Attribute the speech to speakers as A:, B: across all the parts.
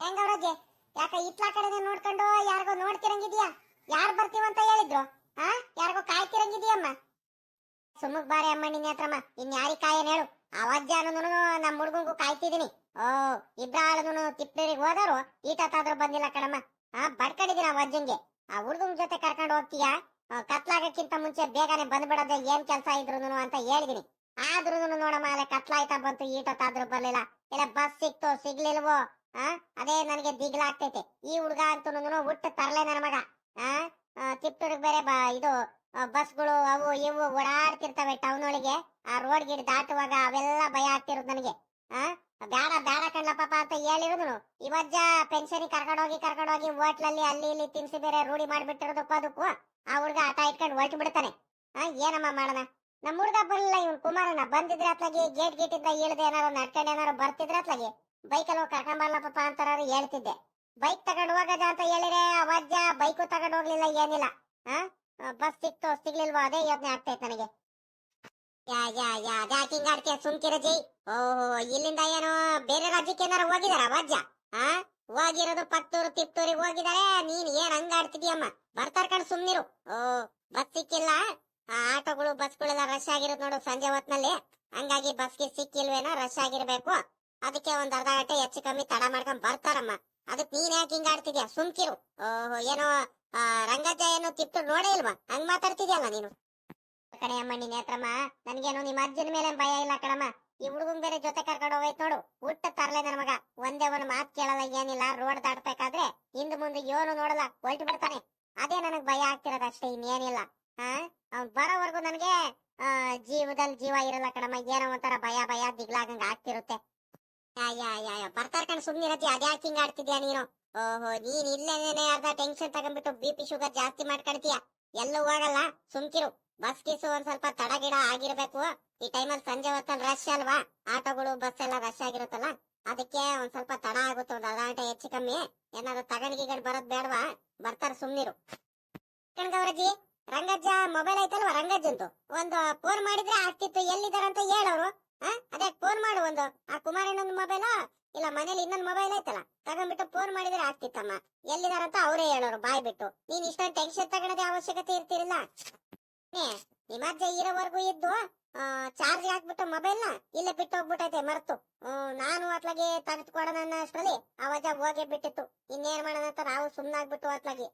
A: ಹೆಂಗವ್ರಜ್ಜಿ ಯಾಕ ಇತ್ಲಾ ಕಡೆನೆ ನೋಡ್ಕೊಂಡು ಯಾರಿಗೋ ನೋಡ್ತಿರಂಗಿದ್ಯಾ? ಯಾರು ಬರ್ತೀವಂತ ಹೇಳಿದ್ರು? ಹಾ ಯಾರಿಗೋ ಕಾಯ್ತಿರಂಗಿದ್ಯಮ್ಮ? ಸುಮ್ಮಕ್ ಬಾರೆ ಅಮ್ಮ ನಿನ್ನ ಹತ್ರಮ್ಮ. ಇನ್ ಯಾರಿ ಕಾಯನ್ ಹೇಳು. ಅವಜ್ಜ ಅನ್ನೋನು ನಮ್ಮ ಹುಡುಗಂಗು ಕಾಯ್ತಿದ್ದೀನಿ. ಓ ಇಬ್ರಾಳನು ತಿಪ್ಪೇರಿಗೆ ಹೋದರು ಈಟತ್ತಾದ್ರೂ ಬಂದಿಲ್ಲ ಕಣಮ್ಮ. ಆ ಅಜ್ಜಂಗೆ. ಆ ಹುಡುಗನ ಜೊತೆ ಕರ್ಕೊಂಡು ಹೋಗ್ತೀಯಾ? ಆ, ಕತ್ಲಾಗಕ್ಕಿಂತ ಮುಂಚೆ ಬೇಗನೆ ಬಂದ್ಬಿಡೋದು ಏನ್ ಕೆಲಸ ಇದ್ರು ಅಂತ ಹೇಳಿದೀನಿ. ಆದ್ರೂ ನೋಡಮ್ಮ ಅಲ್ಲೇ ಕತ್ಲಾಯ್ತಾ ಬಂತು ಈಟತ್ತಾದ್ರೂ ಬರ್ಲಿಲ್ಲ. ಇಲ್ಲ ಬಸ್ ಸಿಕ್ತು ಸಿಗ್ಲಿಲ್ವೋ? ಆ? ಅದೇ ನನಗೆ ದಿಗ್ಲಾಗ್ತೈತೆ ಈ ಹುಡುಗ ಅಂತೂ ಹುಟ್ಟು ತರಲೆ ನನ್ನ ಮಗ. ಆ? ಬೇರೆ ಇದು ಬಸ್ಗಳು ಅವು ಇವು ಓಡಾಡ್ತಿರ್ತವೆ ಟೌನ್ ಒಳಗೆ. ಆ ರೋಡ್ ಗಿಡ ದಾಟುವಾಗ ಅವೆಲ್ಲ ಭಯ ಆಗ್ತಿರೋದು ನನಗೆ. ಆ? ಬೇಡ ಬೇಡ ಕಣ್ಣ ಪಾಪ ಅಂತ ಹೇಳಿರೋದು ಇವಜ್ಜ ಪೆನ್ಷನ್ ಕರ್ಕೊಂಡೋಗಿ ಕರ್ಕೊಂಡೋಗಿ ಹೋಟ್ಲಲ್ಲಿ, ಅಲ್ಲಿ, ಇಲ್ಲಿ ತಿನ್ಸಿ ಬೇರೆ ರೂಢಿ ಮಾಡ್ಬಿಟ್ಟಿರೋದಕ್ಕೂ ಅದಕ್ಕೂ. ಆ ಹುಡುಗ ಆಟ ಇಟ್ಕೊಂಡು ಹೊರಟು ಬಿಡ್ತಾನೆ ಏನಮ್ಮ ಮಾಡೋಣ? ನಮ್ಮ ಹುಡುಗ ಬರಲಿಲ್ಲ ಇವನ್ ಕುಮಾರನ ಬಂದಿದ್ರೆ ಅತ್ಲಾಗಿ ಗೇಟ್ ಗೇಟ್ ಇಂದ ಇಳ್ದೆ ಏನಾರು ನಡ್ಕೊಂಡು ಏನಾರು ಬರ್ತಿದ್ರೆ ಅತ್ಲಾಗಿ. ಬೈಕಲ್ಲಿ ಹೋಗಿ ಕರ್ಕೊಂಬರ್ಲ ಪಾಪ ಅಂತಾರ ಹೇಳ್ತಿದ್ದೆ. ಬೈಕ್ ತಗೊಂಡು ಹೋಗದ ಅಂತ ಹೇಳಿದ್ರೆ ಅವಜ್ಜ ಬೈಕು ತಗೊಂಡು ಹೋಗ್ಲಿಲ್ಲ, ಏನಿಲ್ಲ. ಆ? ಬಸ್ ಸಿಕ್ತು ಸಿಗ್ಲಿಲ್ವೋ ಅದೇ ಯೋಚನೆ ಆಗ್ತೈತೆ ನನಗೆ. ಯಾ ಯಾ ಯಾ ಅದ್ಯಾಕೆ ಹಿಂಗಾಡ್ತೀಯ ಸುಮ್ಕಿರ ಓಹೋ, ಇಲ್ಲಿಂದ ಏನು ಬೇರೆ ರಾಜ್ಯಕ್ಕೆ ಏನಾರ ಹೋಗಿದಾರ ಅವಜ್ಜ ಆ? ಹೋಗಿರೋದು ಪತ್ತೂರು, ತಿಪ್ತೂರಿಗೆ ಹೋಗಿದಾರೆ, ನೀನ್ ಏನ್ ಹಂಗಾಡ್ತಿದ್ಯಮ್ಮ ಬರ್ತಾರ ಕಣ್ ಸುಮ್ನಿರು. ಓ, ಬಸ್ ಸಿಕ್ಕಿಲ್ಲ? ಆಟೋಗಳು, ಬಸ್ಗಳೆಲ್ಲ ರಶ್ ಆಗಿರೋದು ನೋಡು ಸಂಜೆ ಹೊತ್ನಲ್ಲಿ. ಹಂಗಾಗಿ ಬಸ್ಗೆ ಸಿಕ್ಕಿಲ್ವೇನೋ ರಶ್ ಆಗಿರ್ಬೇಕು. ಅದಕ್ಕೆ ಒಂದ್ ಅರ್ಧ ಗಂಟೆ ಹೆಚ್ಚು ಕಮ್ಮಿ ತಡ ಮಾಡ್ಕೊಂಡ್ ಬರ್ತಾರಮ್ಮ. ಅದಕ್ ನೀನ್ ಯಾಕೆ ಹಿಂಗಾಡ್ತಿದ್ಯಾ ಸುಮ್ಕಿರು. ಓಹೋ ಏನೋ ಆ, ರಂಗಜ್ಜ ಏನೋ ತಿಪ್ಪು ನೋಡೇ ಇಲ್ವಾ? ಹಂಗ್ ಮಾತಾಡ್ತಿದ್ಯಲ್ಲ ನೀನು? ಕಣೆ ಅಮ್ಮ ಹತ್ರಮ್ಮ ನನ್ಗೇನು ನಿಮ್ಮ ಅಜ್ಜನ ಮೇಲೆ ಭಯ ಇಲ್ಲ ಕಣಮ್ಮ. ಈ ಹುಡುಗನ್ ಬೇರೆ ಜೊತೆ ಕರ್ಕೊಂಡು ಹೋಗೈತ್ ನೋಡು. ಊಟ ತರ್ಲೆ ನನ್ ಮಗ. ಒಂದೇ ಒಂದು ಮಾತ್ ಕೇಳಲ್ಲ ಏನಿಲ್ಲ ರೋಡ್ ದಾಟ್ಬೇಕಾದ್ರೆ ಹಿಂದ್ ಮುಂದೆ ಏನು ನೋಡಲ್ಲ ಹೊಲ್ಟು ಬಿಡ್ತಾನೆ. ಅದೇ ನನಗ್ ಭಯ ಆಗ್ತಿರೋದು ಅಷ್ಟೇ ಇನ್ನೇನಿಲ್ಲ. ಹಾ ಅವ್ನ್ ಬರೋವರೆಗೂ ನನ್ಗೆ ಆ ಜೀವದಲ್ಲಿ ಜೀವ ಇರಲ್ಲ ಕಣಮ್ಮ. ಏನೋ ಒಂಥರ ಭಯ ಭಯ ದಿಗ್ಲಾಗಂಗ್ ಆಗ್ತಿರುತ್ತೆ. ಬರ್ತಾರ ಕಣ್ ಸುಮ್ನಿರತಿ ಅದ್ಯಾಕೆ ಹಿಂಗ್ ಆಡ್ತಿದ್ಯಾ ನೀನು? ಓಹೋ, ನೀನ್ ಇಲ್ಲೇನೆ ಅರ್ಧ ಟೆನ್ಷನ್ ತಗೊಂಡ್ಬಿಟ್ಟು ಬಿ ಪಿ ಶುಗರ್ ಜಾಸ್ತಿ ಮಾಡ್ಕೊಳ್ತೀಯ? ಎಲ್ಲೂ ಹೋಗಲ್ಲ. ಸುಮ್ಕಿರು. ಬಸ್ ಗೀಸು ಒಂದ್ ಸ್ವಲ್ಪ ತಡ ಗಿಡ ಆಗಿರ್ಬೇಕು. ಈ ಟೈಮಲ್ಲಿ ಸಂಜೆ ಹೊತ್ತಲ್ಲಿ ರಶ್ ಅಲ್ವಾ? ಆಟೋಗಳು ಬಸ್ ಎಲ್ಲ ರಶ್ ಆಗಿರುತ್ತಲ್ಲ? ಅದಕ್ಕೆ ಒಂದ್ ಸ್ವಲ್ಪ ತಡ ಆಗುತ್ತೆ. ಒಂದ್ ಅರ್ಧ ಗಂಟೆ ಹೆಚ್ಚು ಕಮ್ಮಿ. ಏನಾದ್ರು ತಗಣಿಗೆಗಳು ಬರೋದ್ ಬೇಡವಾ? ಬರ್ತಾರ ಸುಮ್ನಿರು. ಕಣ್ಗವ್ರಜ್ಜಿ ರಂಗಜ್ಜ ಮೊಬೈಲ್ ಐತಲ್ವಾ ರಂಗಜ್ಜಂತು ಒಂದು ಫೋನ್ ಮಾಡಿದ್ರೆ ಆಗ್ತಿತ್ತು. ಎಲ್ಲಿದಾರಂತ ಹೇಳೋರು? ಅದೇ ಫೋನ್ ಮಾಡು ಒಂದು. ಆ ಕುಮಾರಣ್ಣನ ಮೊಬೈಲ್ ಇಲ್ಲ, ಮನೇಲಿ ಇನ್ನೊಂದು ಮೊಬೈಲ್ ಐತಲ್ಲ? ತಗೊಂಡ್ಬಿಟ್ಟು ಫೋನ್ ಮಾಡಿದ್ರೆ ಆಗ್ತಿತ್ತಮ್ಮ. ಎಲ್ಲಿದಾರಂತ ಅವರೇ ಹೇಳೋರು, ಬಾಯ್ ಬಿಟ್ಟು. ನೀನ್ ಇಷ್ಟೊಂದು ಟೆನ್ಷನ್ ತಗೊಳೋದೇ ಅವಶ್ಯಕತೆ ಇರ್ತಿರಲ್ಲ? ನಿಮ್ಮ ಅಜ್ಜ ಇರೋವರೆಗೂ ಇದ್ದು ಚಾರ್ಜ್ ಹಾಕ್ಬಿಟ್ಟು ಮೊಬೈಲ್ ಇಲ್ಲ ಬಿಟ್ಟು ಹೋಗ್ಬಿಟ್ಟೈತೆ ಮರ್ತು ನಾನು ಅತ್ಲಾಗಿ ತೆಗೆದುಕೊಡೋಣ ಅಷ್ಟರಲ್ಲಿ ಅವಜ್ಜ ಹೋಗಿ ಬಿಟ್ಟಿತ್ತು. ಇನ್ನೇನ್ ಮಾಡೋಣ ಅಂತ ನಾವು ಸುಮ್ನಾಗ್ಬಿಟ್ಟು ಅತ್ಲಾಗಿ.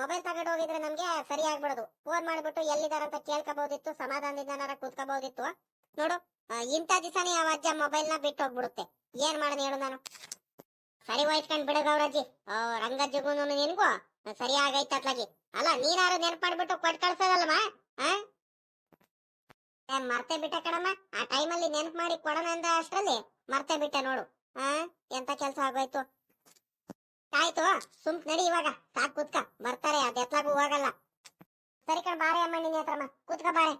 A: ಮೊಬೈಲ್ ತಗೊಂಡು ಹೋಗಿದ್ರೆ ನಮ್ಗೆ ಸರಿ ಆಗ್ಬಿಡೋದು. ಫೋನ್ ಮಾಡ್ಬಿಟ್ಟು ಎಲ್ಲಿದಾರಂತ ಕೇಳ್ಕೋಬಹುದಿತ್ತು ಸಮಾಧಾನದಿಂದ ಕೂತ್ಕೋಬಹುದಿತ್ತು ನೋಡು ಇಂತ ದಿವಸನೇ ಆ ಅಜ್ಜ ಮೊಬೈಲ್ನ ಬಿಟ್ಟು ಹೋಗ್ಬಿಡುತ್ತೆ. ಏನ್ ಮಾಡೋಣ ಹೇಳು ನಾನು? ಸರಿ ವಹಿಸ್ಕೊಂಡ್ ಬಿಡ ಗೌರಜ್ಜಿ. ರಂಗಜ್ಜಿಗೂ ನಿನ್ಗೂ? ಸರಿ ಆಗೈತೆ ಅತ್ಲಾಗಿ. ಅಲ್ಲ, ನೀನಾರು ನೆನ್ಪಾಡ್ಬಿಟ್ಟು ಕೊಟ್ ಕಳ್ಸೋದಲ್ಲಮ್ಮ ಮರ್ತೆ ಬಿಟ್ಟ ಕಣಮ್ಮ. ಆ ಟೈಮಲ್ಲಿ ನೆನ್ಪ್ ಮಾಡಿ ಕೊಡೋಣ ಅಂದ ಅಷ್ಟರಲ್ಲಿ ಮರ್ತೆ ಬಿಟ್ಟೆ ನೋಡು. ಆ, ಎಂತ ಕೆಲ್ಸ ಆಗೋಯ್ತು? ಆಯ್ತು ಸುಮ್ ನಡಿ ಇವಾಗ. ಸಾಕು ಕುತ್ಕ. ಬರ್ತಾರೆ, ಅದ್ ಎತ್ಲಾಗು ಹೋಗಲ್ಲ. ಸರಿ ಕಣ್, ಬಾರೆ ಅಮ್ಮ, ನಿನ್ನ ಹತ್ರಮ್ಮ ಕೂತ್ಕ ಬಾರೆ.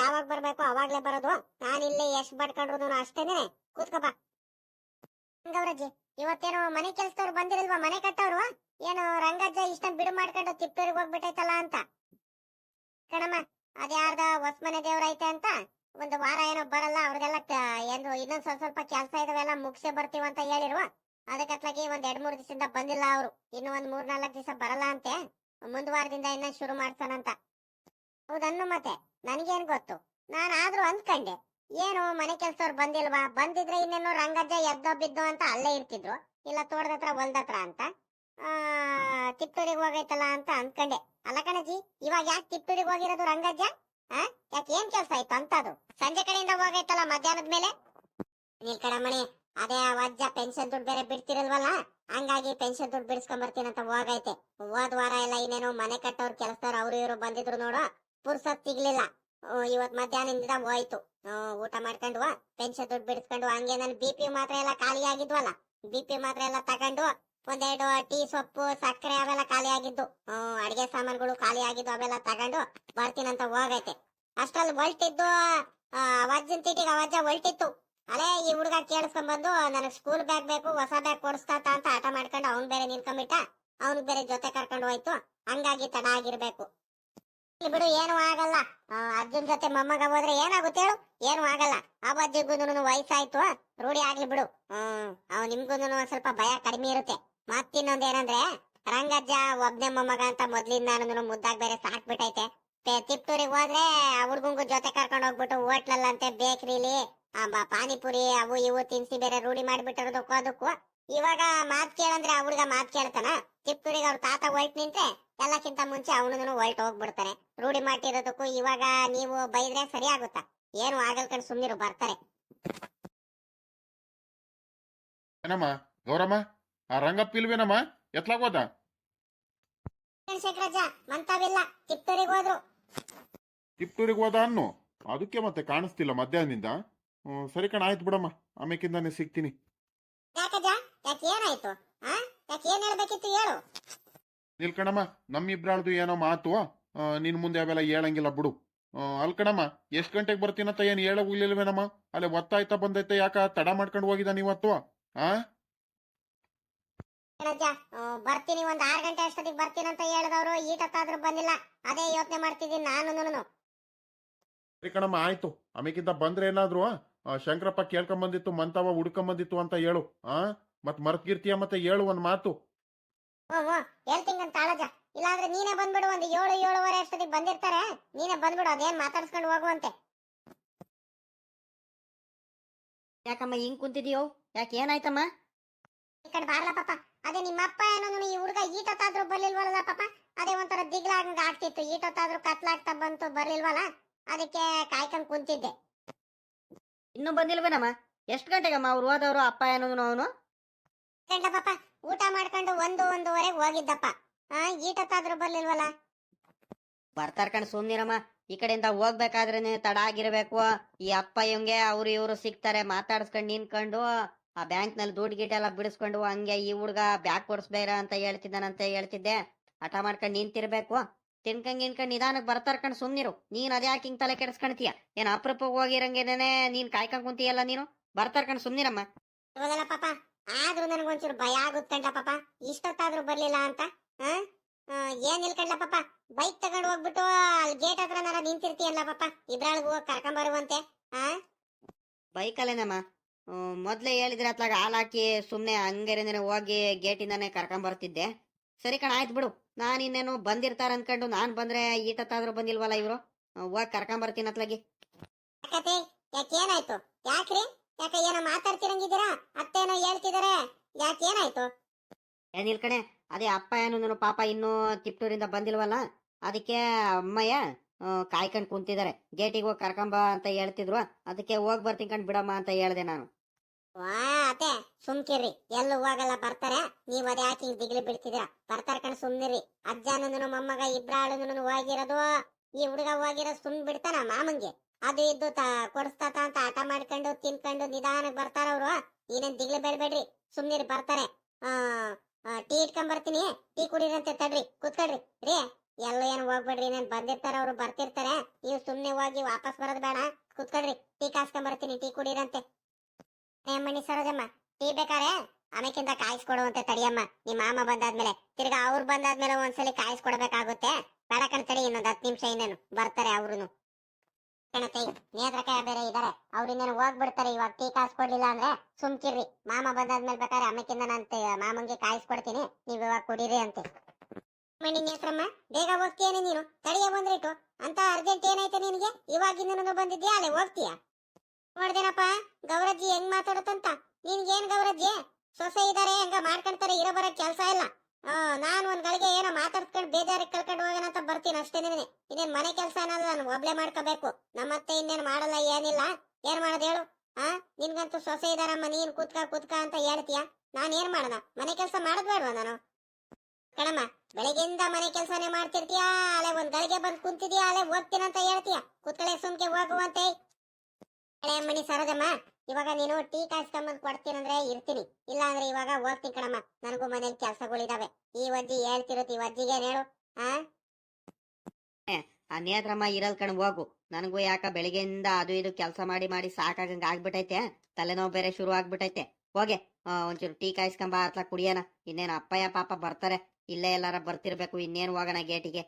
A: ಯಾವಾಗ ಬರ್ಬೇಕು, ಅವಾಗ್ಲೇ ಬರೋದು? ನಾನಿಲ್ಲಿ ಎಷ್ಟ್ ಬಡ್ಕೊಂಡ್ರು ಅಷ್ಟೇನೆ. ಕೂತ್ಕ ಬಾ. ಗೌರಜ್ಜಿ, ಇವತ್ತೇನು ಮನೆ ಕೆಲ್ಸದವ್ರು ಬಂದಿರಲ್ವಾ, ಮನೆ ಕಟ್ಟವ್ರು ಏನು ರಂಗಜ್ಜ ಇಷ್ಟ ಬಿಡು ಮಾಡ್ಕೊಂಡು ತಿಪ್ಪೇರಿಗೆ ಹೋಗ್ಬಿಟ್ಟೈತಲ್ಲ ಅಂತ. ಕಣಮ್ಮ, ಅದ್ಯಾರ್ದ ಹೊಸ ಮನೆ ದೇವ್ರೈತೆ ಅಂತ. ಒಂದು ವಾರ ಏನೋ ಬರಲ್ಲ, ಅವ್ರಿಗೆಲ್ಲ ಏನು, ಇನ್ನೊಂದ್ ಸ್ವಲ್ಪ ಸ್ವಲ್ಪ ಕೆಲಸ ಇದಾವೆಲ್ಲ ಮುಗಿಸೇ ಬರ್ತೀವಿ ಅಂತ ಹೇಳಿರುವ ಅದಕ್ಕತ್ಲಾಗಿ ಒಂದ್ ಎರಡ್ ಮೂರ್ ದಿವಸದಿಂದ ಬಂದಿಲ್ಲ ಅವರು. ಇನ್ನು ಒಂದ್ ಮೂರ್ ನಾಲ್ಕು ದಿವಸ ಬರಲ್ಲ ಅಂತೆ. ಮುಂದ್ ವಾರದಿಂದ ಇನ್ನ ಶುರು ಮಾಡ್ತಾನಂತ ಹೌದನ್ನು ಮತ್ತೆ, ನನ್ಗೇನ್ ಗೊತ್ತು? ನಾನು ಆದ್ರೂ ಅಂದ್ಕಂಡೆ, ಏನು ಮನೆ ಕೆಲ್ಸವ್ರು ಬಂದಿಲ್ವಾ? ಬಂದಿದ್ರೆ ಇನ್ನೇನು ರಂಗಜ್ಜ ಎದ್ದೋ ಬಿದ್ದೋ ಅಂತ ಅಲ್ಲೇ ಇರ್ತಿದ್ರು. ಇಲ್ಲ ತೋಟದತ್ರ ಹೊಲ್ದತ್ರ ಅಂತ. ಆ ಹೋಗೈತಲ್ಲ ಅಂತ ಅಂದ್ಕಂಡೆ. ಅಲ್ಲ ಕಣಜಿ, ಇವಾಗ ಯಾಕೆ ತಿಪ್ಟೂರಿಗೆ ಹೋಗಿರೋದು ರಂಗಜ್ಜ? ಆ, ಯಾಕೆ ಏನ್ ಕೆಲ್ಸ ಆಯ್ತು ಅಂತದು? ಸಂಜೆ ಕಡೆಯಿಂದ ಹೋಗೈತಲ್ಲ ಮಧ್ಯಾಹ್ನದ ಮೇಲೆ? ನೀಲ್ ಕಡಮಣಿ ಅದೇ ಆ ಅಜ್ಜ ಪೆನ್ಷನ್ ದುಡ್ಡು ಬೇರೆ ಬಿಡ್ತಿರಲ್ವಲ್ಲ? ಹಂಗಾಗಿ ಪೆನ್ಷನ್ ದುಡ್ಡು ಬಿಡಿಸ್ಕೊಂಡ್ ಬರ್ತೀನಿ ಅಂತ ಹೋಗೈತೆ ಹೋದ್ ವಾರ ಎಲ್ಲ ಇನ್ನೇನು ಮನೆ ಕಟ್ಟೋರ್, ಕೆಲಸದವ್ರು ಅವ್ರು ಇವ್ರು ಬಂದಿದ್ರು ನೋಡು, ಪುರ್ಸತ್ ಸಿಗ್ಲಿಲ್ಲ. ಇವತ್ ಮಧ್ಯಾಹ್ನದಿಂದ ಹೋಯ್ತು. ಊಟ ಮಾಡ್ಕೊಂಡು ಪೆನ್ಷನ್ ದುಡ್ಡು ಬಿಡಿಸ್ಕೊಂಡು ಹಂಗೆ ನನ್ ಬಿ ಪಿ ಮಾತ್ರ ಎಲ್ಲ ಖಾಲಿ ಆಗಿದ್ವಲ್ಲ ಬಿ ಪಿ ಮಾತ್ರ ಎಲ್ಲ ತಗೊಂಡು ಒಂದೆರಡು ಟೀ ಸೊಪ್ಪು, ಸಕ್ಕರೆ ಅವೆಲ್ಲ ಖಾಲಿ ಆಗಿದ್ದು. ಅಡಿಗೆ ಸಾಮಾನುಗಳು ಖಾಲಿ ಆಗಿದ್ದು ಅವೆಲ್ಲ ತಗೊಂಡು ಬರ್ತೀನಂತ ಹೋಗೈತೆ ಅಷ್ಟ್ರಲ್ಲಿ ಹೊಲ್ಟಿದ್ದು ಅವಜ್ಜನ್ ತಿಟಿಗೆ ಅವಜ್ಜ ಹೊಲ್ಟಿತ್ತು. ಅಲೇ, ಈ ಹುಡುಗ ಕೇಳಿಸ್ಕೊಂಡ್ ಬಂದು ನನಗೆ ಸ್ಕೂಲ್ ಬ್ಯಾಗ್ ಬೇಕು, ಹೊಸ ಬ್ಯಾಗ್ ಕೊಡಿಸ್ತಾತ ಅಂತ ಆಟ ಮಾಡ್ಕೊಂಡು ಅವ್ನ್ ಬೇರೆ ನಿಂತ್ಕೊಂಡ್ಬಿಟ್ಟ, ಅವ್ನ್ ಬೇರೆ ಜೊತೆ ಕರ್ಕೊಂಡು ಹೋಯ್ತು. ಹಂಗಾಗಿ ತಡ ಆಗಿರ್ಬೇಕು. ಬಿಡು, ಏನು ಆಗಲ್ಲ. ಅರ್ಜುನ್ ಜೊತೆ ಮೊಮ್ಮಗ ಹೋದ್ರೆ ಏನಾಗುತ್ತೆ ಹೇಳು? ಏನು ಆಗಲ್ಲ. ಆ ಬಜ್ಜಿಗೂ ವಯಸ್ಸಾಯ್ತು. ರೂಢಿ ಆಗ್ಲಿ ಬಿಡು. ಹ್ಮ್, ಅವ್ ನಿಮ್ಗೂ ಒಂದ್ ಸ್ವಲ್ಪ ಭಯ ಕಡಿಮೆ ಇರುತ್ತೆ. ಮತ್ತಿನ್ನೊಂದ್ ಏನಂದ್ರೆ, ರಂಗಜ್ಜ ಒಬ್ನೇ ಮೊಮ್ಮಗ ಅಂತ ಮೊದ್ಲಿಂದ ನಾನು ಮುದ್ದಾಗ್ ಬೇರೆ ಸಾಕ್ಬಿಟ್ಟೈತೆ ಬಿಟ್ಟೈತೆ. ತಿಪ್ಟೂರಿಗೆ ಹೋದ್ರೆ ಹುಡ್ಗಂಗು ಜೊತೆ ಕರ್ಕೊಂಡು ಹೋಗ್ಬಿಟ್ಟು ಹೋಟ್ಲಲ್ಲಂತೆ ಬೇಕ್ರಿಲಿ ಪಾನಿಪುರಿ ಅವು ಇವು ತಿನ್ಸಿ ಬೇರೆ ರೂಢಿ ಮಾಡಿಬಿಟ್ಟಿರೋದಕ್ಕೂ ಅದಕ್ಕೂ. ಇವಾಗ ಮಾತ್ ಕೇಳಂದ್ರೆ ಆ ಹುಡುಗ ಮಾತ್ ಕೇಳ್ತಾನ. ತಿಪ್ಟೂರಿಗೆ ಅವ್ರ ತಾತ ಹೊಲ್ಟ್ ನಿಂತ್ರೆ ಎಲ್ಲಕ್ಕಿಂತ ಮುಂಚೆ ಅವನು ಹೊಲ್ಟ್ ಹೋಗ್ಬಿಡ್ತಾನೆ ರೂಢಿ ಮಾಡಿರೋದಕ್ಕೂ ಇವಾಗ ನೀವು ಬೈದ್ರೆ ಸರಿ ಆಗುತ್ತಾ? ಏನು ಆಗಲ್ ಕಣ್ ಸುಮ್ನಿರು ಬರ್ತಾರೆ.
B: ಏನಮ್ಮ? ಗೌರಮ್ಮ? ಆ ರಂಗಪ್ಪ ಇಲ್ವೇನಮ್ಮ? ಎತ್ಲಾಗೋದ
A: ಶೇಖರಜ್ಜ ಮಂತಾವಿಲ್ಲ. ತಿಪ್ಟೂರಿಗೆ ಹೋದ್ರು.
B: ಟಿಪ್ಟೂರಿಗೆ ಹೋದ ಅನ್ನು? ಅದಕ್ಕೆ ಮತ್ತೆ ಕಾಣಿಸ್ತಿಲ್ಲ ಮಧ್ಯಾಹ್ನದಿಂದ. ಹ್ಮ್, ಸರಿ ಕಣ ಆಯ್ತು ಬಿಡಮ್ಮ. ಆಮೇಕಿಂದಾನೆ ಸಿಗ್ತೀನಿ.
A: ಯಾಕಜ್ಜ? ಯಾಕೆ ಏನಾಯ್ತು? ಆ? ಯಾಕೆ ಏನ್ ಹೇಳ್ಬೇಕಿತ್ತು ಹೇಳು.
B: ನಿಲ್ಕಣಮ್ಮ ನಮ್ಮಿಬ್ರಾಳ್ದು ಏನೋ ಮಾತು ಆ, ನಿನ್ ಮುಂದೆ ಅವೆಲ್ಲ ಹೇಳಂಗಿಲ್ಲ ಬಿಡು. ಆ, ಅಲ್ ಕಣಮ್ಮ ಎಷ್ಟ್ ಗಂಟೆಗೆ ಬರ್ತೀನಂತ ಏನ್ ಹೇಳೋಗಿಲ್ವೇನಮ್ಮ ಅಲ್ಲೇ ಒತ್ತಾಯ್ತಾ ಬಂದೈತೆ ಯಾಕ ತಡ ಮಾಡ್ಕೊಂಡು ಹೋಗಿದ ಇವತ್ತು ಆ?
A: ಏನಜ್ಜ ಆ, ಬರ್ತೀನಿ ಒಂದ್ ಆರ್ ಗಂಟೆ ಅಷ್ಟೊತ್ತಿಗೆ ಬರ್ತೀನಿ ಅಂತ ಹೇಳಿದವರು ಈಟತ್ತಾದ್ರೂ ಬಂದಿಲ್ಲ. ಅದೇ ಯೋಚನೆ ಮಾಡ್ತಿದ್ದೀನಿ ನಾನು
B: ಸರಿ ಕಣಮ್ಮ ಆಯ್ತು. ಆಮೇಕಿಂತ ಬಂದ್ರೆ ಏನಾದ್ರು ಶಂಕರಪ್ಪ ಕೇಳ್ಕೊಂಬಂದಿತ್ತು ಮಂತವ ಹುಡ್ಕೊಂಬಂದಿತ್ತು ಅಂತ ಹೇಳು. ಆ? ಮತ್ ಮರ್ತ್ಗಿರ್ತೀಯ ಮತ್ತೆ ಹೇಳು ಒಂದ್ ಮಾತು.
A: ಹೇಳ್ತೀನಿ ತಾಳಜ. ಇಲ್ಲಾಂದ್ರೆ ನೀನೇ ಬಂದ್ಬಿಡು ಒಂದು ಏಳು ಏಳುವರೆ ಅಷ್ಟೊತ್ತಿಗೆ ಬಂದಿರ್ತಾರೆ. ನೀನೇ ಬಂದ್ಬಿಡು ಅದೇನ್ ಮಾತಾಡ್ಸ್ಕೊಂಡು ಹೋಗುವಂತೆ.
C: ಯಾಕಮ್ಮ ಹಿಂಗ್ ಕುಂತಿದೀಯೋ? ಯಾಕೆ ಏನಾಯ್ತಮ್ಮ?
A: ಈ ಕಡೆ ಬಾರ್ಲ ಪಾಪ. ಅದೇ ನಿಮ್ಮ ಅಪ್ಪ ಏನೋ ಈ ಹುಡುಗ ಈಟೊತ್ತಾದ್ರೂ ಬರ್ಲಿಲ್ವಲ್ಲ ಪಾಪ? ಅದೇ ಒಂಥರ ದಿಗ್ಲಾಗಂಗ ಆಗ್ತಿತ್ತು. ಈಟೊತ್ತಾದ್ರೂ ಕತ್ಲಾಗ್ತಾ ಬಂತು ಬರ್ಲಿಲ್ವಲ್ಲ? ಅದಕ್ಕೆ ಕಾಯ್ಕೊಂಡ್ ಕುಂತಿದ್ದೆ.
C: ಇನ್ನೂ ಬಂದಿಲ್ವೇನಮ್ಮ? ಎಷ್ಟು ಗಂಟೆಗಮ್ಮ ಅವ್ರು ಹೋದವರು ಅಪ್ಪ ಏನೋ ಅವನು?
A: ಗಂಟ ಪಾಪ ಊಟ ಮಾಡ್ಕೊಂಡು ಒಂದು ಒಂದೂವರೆಗೆ ಹೋಗಿದ್ದಪ್ಪ. ಆ ಈಟೊತ್ತಾದ್ರೂ ಬರ್ಲಿಲ್ವಲ್ಲ?
C: ಬರ್ತಾರ ಕಣ್ ಸುಮ್ನಿರಮ್ಮ. ಈ ಕಡೆಯಿಂದ ಹೋಗ್ಬೇಕಾದ್ರೆ ತಡ ಆಗಿರ್ಬೇಕು. ಈ ಅಪ್ಪ ಇವಂಗೆ ಅವ್ರು ಇವ್ರು ಸಿಗ್ತಾರೆ ಮಾತಾಡ್ಸ್ಕೊಂಡು ನಿನ್ಕೊಂಡು ಆ ಬ್ಯಾಂಕ್ನಲ್ಲಿ ದುಡ್ಡು ಗಿಡ ಎಲ್ಲ ಬಿಡಿಸ್ಕೊಂಡು ಹಂಗೆ ಈ ಹುಡ್ಗ ಬ್ಯಾಗ್ ಕೊಡ್ಸ್ಬೇಡ ಅಂತ ಹೇಳ್ತಿದ್ದಾನಂತ ಹೇಳ್ತಿದ್ದೆ. ಹಠ ಮಾಡ್ಕೊಂಡು ನಿಂತಿರ್ಬೇಕು. ತಿನ್ಕಂಗ್ ಗಿನ್ಕಂಡ್ ನಿಧಾನಕ್ ಬರ್ತಾರ ಕಣ್ ಸುಮ್ನಿರು. ನೀನ್ ಅದ್ಯಾಕೆ ಹಿಂಗ್ ತಲೆ ಕೆಡಿಸ್ಕೊಂತೀಯ ಏನ್ ಅಪ್ರೂಪಕ್ಕೆ ಹೋಗಿರಂಗೇನೆ ನೀನ್ ಕಾಯ್ಕೊಂಡ್ ಕುಂತೀಯಲ್ಲ ನೀನು? ಬರ್ತಾರ ಕಣ್ ಸುಮ್ನಿರಮ್ಮ.
A: ಹೌದಲ್ಲ ಪಾಪ. ಆದ್ರೂ ನನಗೊಂಚೂರು ಭಯ ಆಗುತ್ತಂಟ ಪಾಪ. ಇಷ್ಟೊತ್ತಾದ್ರೂ ಬರ್ಲಿಲ್ಲ ಅಂತ ಏನ್ ಇಲ್ಕಂಡ್ಲ ಪಾಪ? ಬೈಕ್ ತಗೊಂಡ್ ಹೋಗ್ಬಿಟ್ಟು ಅಲ್ಲಿ ಗೇಟ್ ಹತ್ರ ನಾರ ನಿಂತಿರ್ತೀಯಲ್ಲ ಪಾಪ. ಇಬ್ರಾಳ್ಗೂ ಹೋಗಿ ಕರ್ಕೊಂಬರುವಂತೆ ಆ?
C: ಬೈಕ್ ಅಲ್ಲೇನಮ್ಮ ಮೊದ್ಲೇ ಹೇಳಿದ್ರೆ ಅತ್ಲಾಗ ಹಾಲ್ ಹಾಕಿ ಸುಮ್ನೆ ಹಂಗೇನೆ ಹೋಗಿ ಗೇಟಿಂದಾನೆ ಕರ್ಕೊಂಡ್ ಬರ್ತಿದ್ದೆ. ಸರಿ ಕಣ ಆಯ್ತು ಬಿಡು. ನಾನ್ ಇನ್ನೇನು ಬಂದಿರ್ತಾರ ಅನ್ಕೊಂಡು ನಾನ್ ಬಂದ್ರೆ ಈಟತ್ತಾದ್ರೂ ಬಂದಿಲ್ವಲ್ಲ ಇವ್ರು? ಹೋಗಿ ಕರ್ಕೊಂಡ್ ಬರ್ತೀನಿ ಅತ್ಲಾಗಿ.
A: ಯಾಕತೆ ಯಾಕೇನಾಯ್ತು ಯಾಕ್ರಿ? ಯಾಕೆ ಏನೋ ಮಾತಾಡ್ತಿರಂಗಿದ್ದೀರಾ? ಅತ್ತೇನೋ ಹೇಳ್ತಿದಾರೆ. ಯಾಕೆ ಏನಾಯ್ತು?
C: ಏನಿಲ್ ಕಣೆ ಅದೇ ಅಪ್ಪ ಏನು ಪಾಪ ಇನ್ನೂ ತಿಪ್ಟೂರಿಂದ ಬಂದಿಲ್ವಲ್ಲ? ಅದಕ್ಕೆ ಅಮ್ಮಯ್ಯ ಕಾಯ್ಕೊಂಡು ಕುಂತಿದ್ದಾರೆ ಗೇಟಿಗೆ ಹೋಗಿ ಕರ್ಕೊಂಬ ಅಂತ ಹೇಳ್ತಿದ್ರು. ಅದಕ್ಕೆ ಹೋಗ್ ಬರ್ತೀನಿ ಕಣ್ ಬಿಡಮ್ಮ ಅಂತ ಹೇಳ್ದೆ ನಾನು.
A: ವಾ ಅತ್ತೆ ಸುಮ್ಕಿರ್ರಿ. ಎಲ್ಲೂ ಹೋಗಲ್ಲ ಬರ್ತಾರೆ. ನೀವ್ ಅದೇ ಯಾಕೆ ಹಿಂಗ್ ಬಿಡ್ತಿದ್ರ ಬರ್ತಾರ ಕಣ್ ಸುಮ್ನಿರಿ ಅಜ್ಜನೂ ಮೊಮ್ಮಗ ಇಬ್ರಾಳನು ಹೋಗಿರೋದು. ಈ ಹುಡುಗ ಹೋಗಿರೋ ಸುಮ್ ಬಿಡ್ತಾನ ಮಾಮಂಗೆ. ಅದು ಇದ್ದು ತ ಕೊಡಿಸ್ತಾತ ಅಂತ ಆಟ ಮಾಡ್ಕೊಂಡು ತಿನ್ಕೊಂಡು ನಿಧಾನಕ್ ಬರ್ತಾರ ಅವ್ರು. ಏನೇನ್ ದಿಗ್ಲಿ ಬೇಡ್ಬೇಡ್ರಿ. ಸುಮ್ನಿರಿ ಬರ್ತಾರೆ. ಆ, ಟೀ ಇಟ್ಕೊಂಡ್ ಬರ್ತೀನಿ ಟೀ ಕುಡಿರಂತೆ ತಡ್ರಿ. ಕುತ್ಕೊಳ್ರಿ. ರೀ ಎಲ್ಲ ಏನ್ ಹೋಗ್ಬೇಡ್ರಿ ನಾನು ಬಂದಿರ್ತಾರ ಅವ್ರು ಬರ್ತಿರ್ತಾರೆ. ನೀವು ಸುಮ್ನೆ ಹೋಗಿ ವಾಪಸ್ ಬರೋದ್ ಬೇಡ. ಕುತ್ಕೊಳ್ರಿ. ಟೀ ಕಾಸ್ಕೊಂಡ್ ಬರ್ತೀನಿ ಟೀ ಕುಡೀರಂತೆ. ಅಮ್ಮಣ್ಣಿ ಸರೋಜಮ್ಮ, ಟೀ ಬೇಕಾರೆ? ಆಮೇಕಿಂತ ಕಾಯಿಸ್ಕೊಡುವಂತೆ ತಡಿಯಮ್ಮ ನಿಮ್ಮ ಮಾಮ ಬಂದಾದ್ಮೇಲೆ, ತಿರ್ಗಾ ಅವ್ರು ಬಂದಾದ್ಮೇಲೆ ಒಂದ್ಸಲಿ ಕಾಯಿಸ್ಕೊಡ್ಬೇಕಾಗುತ್ತೆ ಬೇಡ ಕಣ್ತಡಿ ಇನ್ನೊಂದ್ ಹತ್ತು ನಿಮಿಷ ಇನ್ನೇನು. ಬರ್ತಾರೆ ಅವ್ರುನು. ಕಣತೈ ನೇತ್ರಕಾಯ ಬೇರೆ ಇದಾರೆ. ಇನ್ನೇನು ಹೋಗ್ಬಿಡ್ತಾರೆ ಇವಾಗ. ಟೀ ಕಾಯಿಸ್ಕೊಡ್ಲಿಲ್ಲ ಅಂದ್ರೆ ಸುಮ್ಕಿರ್ರಿ. ಮಾಮ ಬಂದಾದ್ಮೇಲೆ ಬೇಕಾದ್ರೆ ಆಮೇಕಿಂದ ನಾನು ಮಾಮಂಗೆ ಕಾಯಿಸ್ಕೊಡ್ತೀನಿ ನೀವ್ ಇವಾಗ ಕುಡೀರಿ ಅಂತೆ. ಮಣಿ ನೇತ್ರಮ್ಮ, ಬೇಗ ಹೋಗ್ತೀಯೇನೆ ನೀನು? ತಡಿಯ ಬಂದ್ರಿಟ್ಟು ಅಂತ ಅರ್ಜೆಂಟ್ ಏನೈತೆ ನಿನಗೆ? ಇವಾಗಿಂದ ಬಂದಿದ್ಯಾ? ಅಲ್ಲೇ ಹೋಗ್ತೀಯಾ? ನೋಡ್ದೇನಪ್ಪ, ಗೌರಜ್ಜಿ ಹೆಂಗ್ ಮಾತಾಡುತ್ತಂತ? ನಿನ್ಗೇನ್ ಗೌರಜ್ಜಿ? ಸೊಸೆ ಇದಾರೆ, ಹಂಗ ಮಾಡ್ಕೊಂತಾರೆ, ಇರೋ ಬರೋ ಕೆಲ್ಸ ಇಲ್ಲ. ನಾನ್ ಒಂದ್ ಗಳಿಗೆ ಏನೋ ಮಾತಾಡ್ಕೊಂಡು ಬೇಜಾರಿಗೆ ಕಳ್ಕೊಂಡು ಹೋಗೋಣ ಅಂತ ಬರ್ತೀನಿ ಅಷ್ಟೇನೆ ಇದೇನ್ ಮನೆ ಕೆಲ್ಸ ಅನ್ನೋದು ನಾನು ಒಬ್ಳೆ ಮಾಡ್ಕೋಬೇಕು. ನಮ್ಮತ್ತೆ ಇನ್ನೇನ್ ಮಾಡಲ್ಲ, ಏನಿಲ್ಲ. ಏನ್ ಮಾಡೋದ್ ಹೇಳು? ಆ, ನಿನ್ಗಂತೂ ಸೊಸೆ ಇದಾರಮ್ಮ, ನೀನ್ ಕೂತ್ಕ ಕೂತ್ಕ ಅಂತ ಹೇಳ್ತೀಯ? ನಾನ್ ಏನ್ ಮಾಡೋಣ ಮನೆ ಕೆಲ್ಸ ಮಾಡದ್ಬೇಡ್ವಾ ನಾನು? ಕಣಮ್ಮ, ಬೆಳಗ್ಗೆಯಿಂದ ಮನೆ ಕೆಲ್ಸನೇ ಮಾಡ್ತಿರ್ತೀಯಾ ಅಲೆ ಒಂದ್ ಗಳಿಗೆ ಬಂದ್ ಕುಂತಿದ್ಯಾ ಅಲೆ ಹೋಗ್ತೀನಂತ ಹೇಳ್ತೀಯ? ಕುತ್ಕಳೆ ಸುಮ್ಕೆ ಹೋಗುವಂತೆ. ಮಣಿ ಸರೋಜಮ್ಮ, ಇವಾಗ ನೀನು ಟೀ ಕಾಯಿಸ್ಕೊಂಬಂದ್ ಕೊಡ್ತೀನಂದ್ರೆ ಇರ್ತೀನಿ. ಇಲ್ಲ ಅಂದ್ರೆ ಇವಾಗ ಹೋಗ್ತೀನಿ ಕಣಮ್ಮ. ನನಗೂ ಮನೇಲಿ ಕೆಲಸಗಳಿದಾವೆ. ಈ ಅಜ್ಜಿ ಹೇಳ್ತಿರುತ್ತೆ ಈ ಅಜ್ಜಿಗೆ ಹೇಳು, ಆ?
C: ಆ ನೇತ್ರಮ್ಮ ಇರಲ್ ಕಣ್ ಹೋಗು. ನನಗೂ ಯಾಕ ಬೆಳಿಗ್ಗೆಯಿಂದ ಅದು ಇದು ಕೆಲಸ ಮಾಡಿ ಮಾಡಿ ಸಾಕಾಗಂಗ ಆಗ್ಬಿಟೈತೆ. ತಲೆನೋವು ಬೇರೆ ಶುರು ಆಗ್ಬಿಟೈತೆ. ಹೋಗೆ ಒಂಚೂರು ಟೀ ಕಾಯಿಸ್ಕೊಂಬ ಅತ್ಲ ಕುಡಿಯೋಣ. ಇನ್ನೇನು ಅಪ್ಪಯ್ಯ ಪಾಪ ಬರ್ತಾರೆ. ಇಲ್ಲೇ ಎಲ್ಲಾರ ಬರ್ತಿರ್ಬೇಕು, ಇನ್ನೇನು ಹೋಗೋಣ ಗೇಟಿಗೆ?